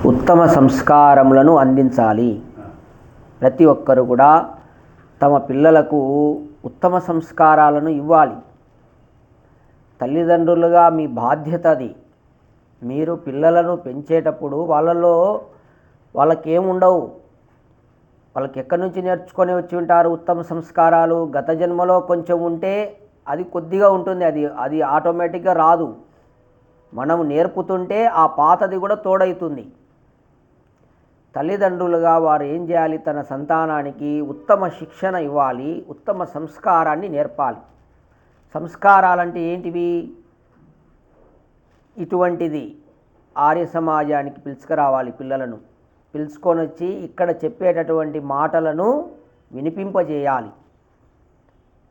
ఉత్తమ సంస్కారములను అందించాలి. ప్రతి ఒక్కరు కూడా తమ పిల్లలకు ఉత్తమ సంస్కారాలను ఇవ్వాలి. తల్లిదండ్రులుగా మీ బాధ్యత అది. మీరు పిల్లలను పెంచేటప్పుడు వాళ్ళలో వాళ్ళకేముండవు. వాళ్ళకి ఎక్కడి నుంచి నేర్చుకొని వచ్చి ఉంటారు ఉత్తమ సంస్కారాలు? గత జన్మలో కొంచెం ఉంటే అది కొద్దిగా ఉంటుంది. అది అది ఆటోమేటిక్గా రాదు. మనం నేర్పుతుంటే ఆ పాతది కూడా తోడవుతుంది తల్లిదండ్రులుగా వారు ఏం చేయాలి? తన సంతానానికి ఉత్తమ శిక్షణ ఇవ్వాలి ఉత్తమ సంస్కారాన్ని నేర్పాలి. సంస్కారాలంటే ఏంటివి? ఇటువంటిది. ఆర్య సమాజానికి పిలుచుకురావాలి పిల్లలను. పిలుచుకొని వచ్చి ఇక్కడ చెప్పేటటువంటి మాటలను వినిపింపజేయాలి.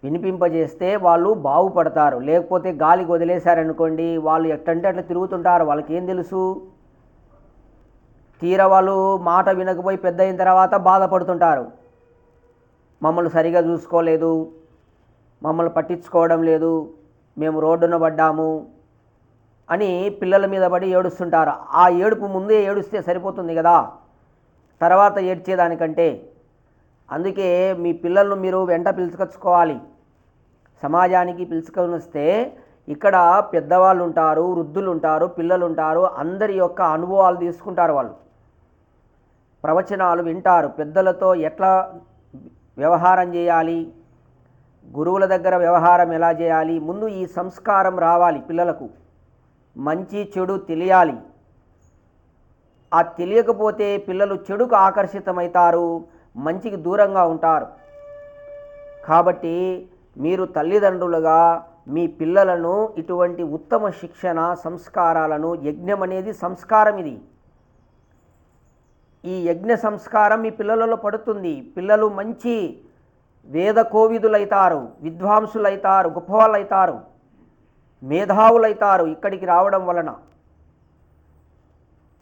వినిపింపజేస్తే వాళ్ళు బాగుపడతారు. లేకపోతే గాలికి వదిలేశారనుకోండి వాళ్ళు ఎట్టంటే అట్లా తిరుగుతుంటారు. వాళ్ళకేం తెలుసు? తీర వాళ్ళు మాట వినకపోయి పెద్ద అయిన తర్వాత బాధపడుతుంటారు. మమ్మల్ని సరిగా చూసుకోలేదు. మమ్మల్ని పట్టించుకోవడం లేదు. మేము రోడ్డున పడ్డాము అని పిల్లల మీద పడి ఏడుస్తుంటారు. ఆ ఏడుపు ముందే ఏడుస్తే సరిపోతుంది కదా? తర్వాత ఏడ్చేదానికంటే. అందుకే మీ పిల్లలను మీరు వెంట పిలుచుకొచ్చుకోవాలి. సమాజానికి పిలుచుకొని వస్తే ఇక్కడ పెద్దవాళ్ళు ఉంటారు వృద్ధులు ఉంటారు పిల్లలు ఉంటారు అందరి యొక్క అనుభవాలు తీసుకుంటారు వాళ్ళు. ప్రవచనాలు వింటారు. పెద్దలతో ఎట్లా వ్యవహారం చేయాలి? గురువుల దగ్గర వ్యవహారం ఎలా చేయాలి? ముందు ఈ సంస్కారం రావాలి పిల్లలకు. మంచి చెడు తెలియాలి. ఆ తెలియకపోతే పిల్లలు చెడుకు ఆకర్షితమవుతారు మంచికి దూరంగా ఉంటారు. కాబట్టి మీరు తల్లిదండ్రులుగా మీ పిల్లలను ఇటువంటి ఉత్తమ శిక్షణ సంస్కారాలను యజ్ఞం అనేది సంస్కారం ఇది. ఈ యజ్ఞ సంస్కారం మీ పిల్లలలో పడుతుంది. పిల్లలు మంచి వేద కోవిదులైతారు విద్వాంసులైతారు గొప్పవాళ్ళైతారు మేధావులైతారు ఇక్కడికి రావడం వలన.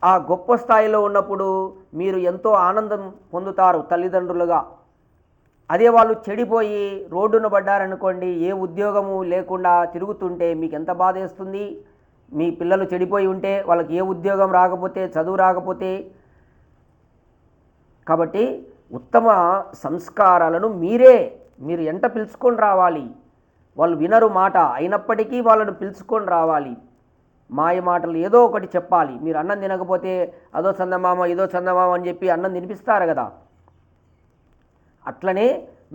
ఆ గొప్ప స్థాయిలో ఉన్నప్పుడు మీరు ఎంతో ఆనందం పొందుతారు తల్లిదండ్రులుగా. అదే వాళ్ళు చెడిపోయి రోడ్డున పడ్డారనుకోండి ఏ ఉద్యోగము లేకుండా తిరుగుతుంటే మీకు ఎంత బాధ వేస్తుంది మీ పిల్లలు చెడిపోయి ఉంటే వాళ్ళకి ఏ ఉద్యోగం రాకపోతే చదువు రాకపోతే కాబట్టి ఉత్తమ సంస్కారాలను మీరే మీరు ఎంట పిలుచుకొని రావాలి. వాళ్ళు వినరు మాట అయినప్పటికీ వాళ్ళను పిలుచుకొని రావాలి. మాయ మాటలు ఏదో ఒకటి చెప్పాలి. మీరు అన్నం తినకపోతే అదో చందమామ ఇదో చందమామ అని చెప్పి అన్నం తినిపిస్తారు కదా. అట్లనే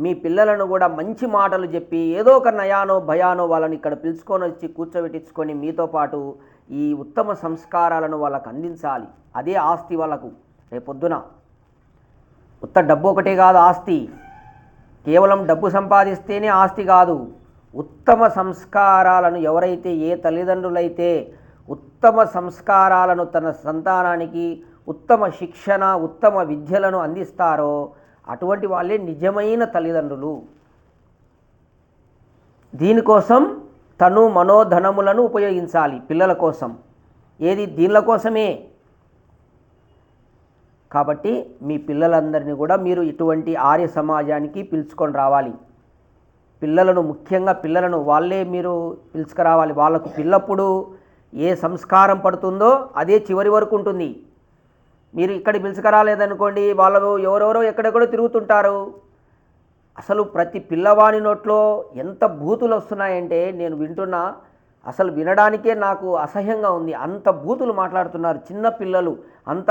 మీ పిల్లలను కూడా మంచి మాటలు చెప్పి ఏదో ఒక నయానో భయానో వాళ్ళని ఇక్కడ పిలుచుకొని వచ్చి కూర్చోబెట్టించుకొని మీతో పాటు ఈ ఉత్తమ సంస్కారాలను వాళ్ళకు అందించాలి. అదే ఆస్తి వాళ్ళకు. రేపొద్దున ఉత్త డబ్బు ఒకటే కాదు ఆస్తి. కేవలం డబ్బు సంపాదిస్తేనే ఆస్తి కాదు. ఉత్తమ సంస్కారాలను ఎవరైతే ఏ తల్లిదండ్రులైతే ఉత్తమ సంస్కారాలను తన సంతానానికి ఉత్తమ శిక్షణ ఉత్తమ విద్యలను అందిస్తారో అటువంటి వాళ్ళే నిజమైన తల్లిదండ్రులు. దీనికోసం తను మనోధనములను ఉపయోగించాలి పిల్లల కోసం. ఏది? దీనిల కోసమే. కాబట్టి మీ పిల్లలందరినీ కూడా మీరు ఇటువంటి ఆర్య సమాజానికి పిలుచుకొని రావాలి. పిల్లలను ముఖ్యంగా పిల్లలను వాళ్ళే మీరు పిలుచుకురావాలి. వాళ్ళకు పిల్లప్పుడు ఏ సంస్కారం పడుతుందో అదే చివరి వరకు ఉంటుంది. మీరు ఇక్కడ పిలుచుకురాలేదనుకోండి వాళ్ళు ఎవరెవరో ఎక్కడెక్కడో తిరుగుతుంటారు. అసలు ప్రతి పిల్లవాని నోట్లో ఎంత బూతులు వస్తున్నాయంటే నేను వింటున్నా అసలు వినడానికే నాకు అసహ్యంగా ఉంది. అంత బూతులు మాట్లాడుతున్నారు చిన్న పిల్లలు. అంత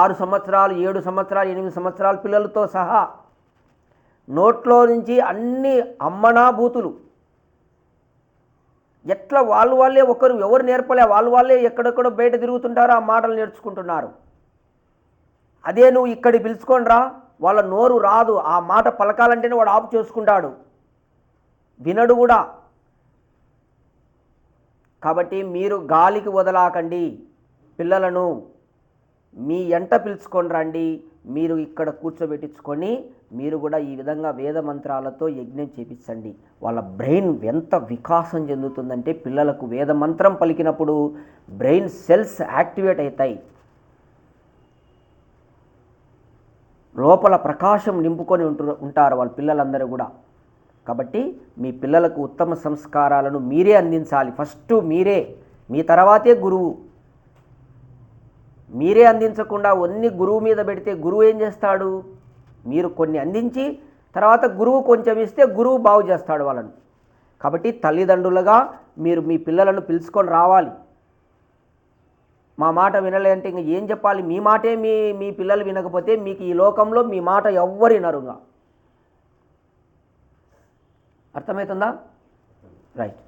ఆరు సంవత్సరాలు ఏడు సంవత్సరాలు ఎనిమిది సంవత్సరాల పిల్లలతో సహా నోట్లో నుంచి అన్ని అమ్మనాభూతులు. ఎట్లా వాళ్ళు వాళ్ళే ఒకరు ఎవరు నేర్పలే వాళ్ళు వాళ్ళే ఎక్కడెక్కడో బయట తిరుగుతుంటారో ఆ మాటలు నేర్చుకుంటున్నారు. అదే నువ్వు ఇక్కడికి పిలుచుకొని రా వాళ్ళ నోరు రాదు ఆ మాట పలకాలంటేనే వాడు ఆపు చేసుకుంటాడు. వినడు కూడా. కాబట్టి మీరు గాలికి వదలాకండి పిల్లలను మీ ఎంట పిలుచుకొని రండి. మీరు ఇక్కడ కూర్చోబెట్టించుకొని మీరు కూడా ఈ విధంగా వేద మంత్రాలతో యజ్ఞం చేపించండి. వాళ్ళ బ్రెయిన్ ఎంత వికాసం చెందుతుందంటే పిల్లలకు వేద మంత్రం పలికినప్పుడు బ్రెయిన్ సెల్స్ యాక్టివేట్ అవుతాయి. లోపల ప్రకాశం నింపుకొని ఉంటు ఉంటారు వాళ్ళ పిల్లలందరూ కూడా. కాబట్టి మీ పిల్లలకు ఉత్తమ సంస్కారాలను మీరే అందించాలి. ఫస్ట్ మీరే. మీ తర్వాతే గురువు. మీరే అందించకుండా అన్ని గురువు మీద పెడితే గురువు ఏం చేస్తాడు? మీరు కొన్ని అందించి తర్వాత గురువు కొంచెం ఇస్తే గురువు బాగు చేస్తాడు వాళ్ళను. కాబట్టి తల్లిదండ్రులుగా మీరు మీ పిల్లలను పిలుచుకొని రావాలి. మా మాట వినలే అంటే ఇంక ఏం చెప్పాలి? మీ మాటే మీ మీ పిల్లలు వినకపోతే మీకు ఈ లోకంలో మీ మాట ఎవ్వరు వినరుగా. అర్థమవుతుందా? రైట్.